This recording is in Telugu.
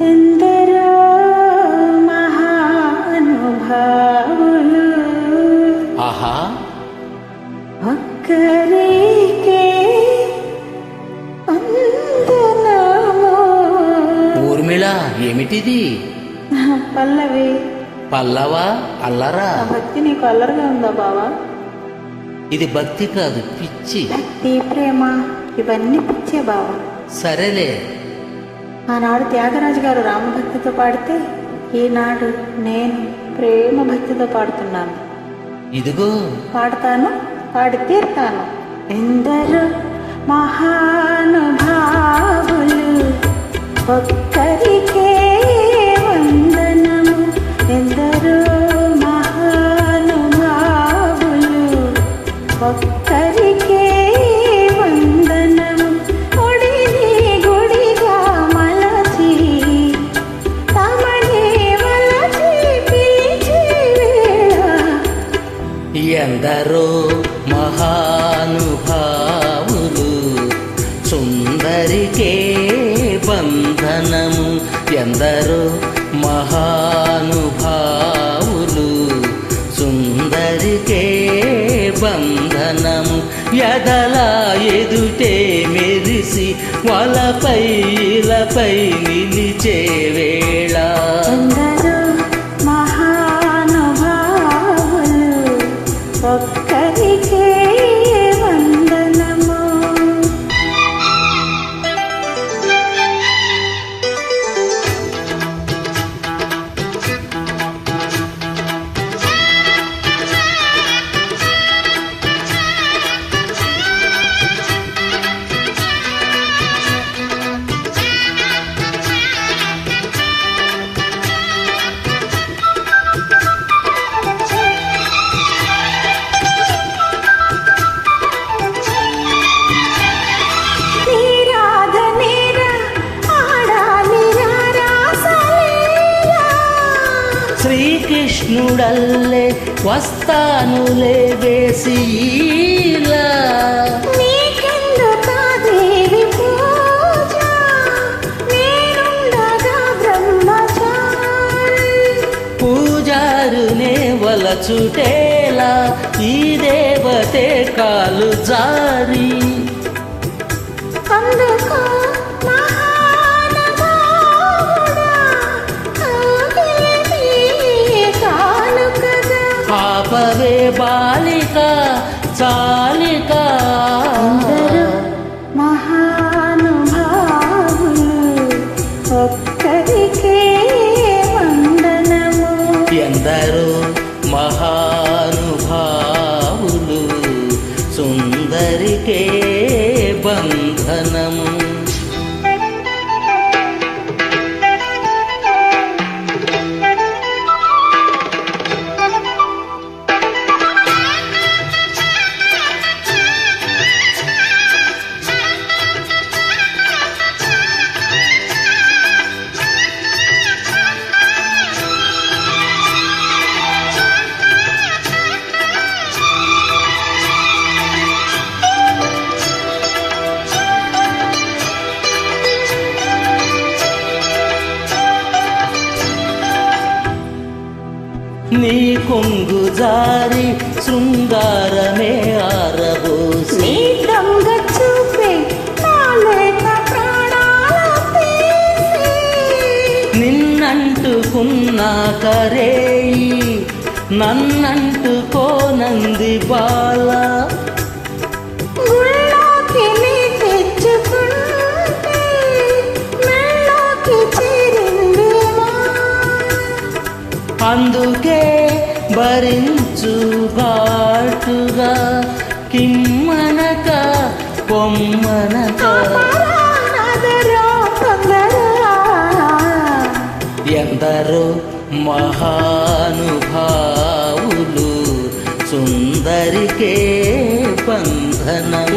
ఎందరో మహానుభావులు ఆహా. ఒక్కరికే వందనము ఊర్మిళ ఏమిటిది? పల్లవి. పల్లవా అల్లరా? భక్తి నీకు అల్లరిగా ఉందా బావా? ఇది భక్తి కాదు పిచ్చి. భక్తి ప్రేమ ఇవన్నీ పిచ్చే బావా. సరేలే ఆనాడు త్యాగరాజు గారు రామభక్తితో పాడితే ఈనాడు నేను ప్రేమ భక్తితో పాడుతున్నాను. ఇదిగో. పాడతాను పాడి తీరుతాను. ఎందరు మహానుభావులు ఒక్కరికే ఎందరో మహానుభావులు సుందరికే బంధనము ఎందరో మహానుభావులు సుందరికే బంధనము ఎదలా ఎదుటే మెరిసి వలపై ఇలపై నిలిచేవే శ్రీకృష్ణుడల్లే వస్తానులే వేసి ఈలా. నీకెందుకా దేవి పూజ? నేనుండగా బ్రహ్మచారి. పూజారునే వలచుటేలా ఈ దేవతే కాలు జారి. అందుకో साल का నీ కొంగు జారి శృంగారమే ఆరబోసి. దొంగ చూపే నిన్నంటుకున్న కరేయి నన్నంటుకోనంది బాల. ధరించు బాటుగా కిమ్మనక పొమ్మనక ఎందరో మహానుభావులు సుందరికే బంధనం.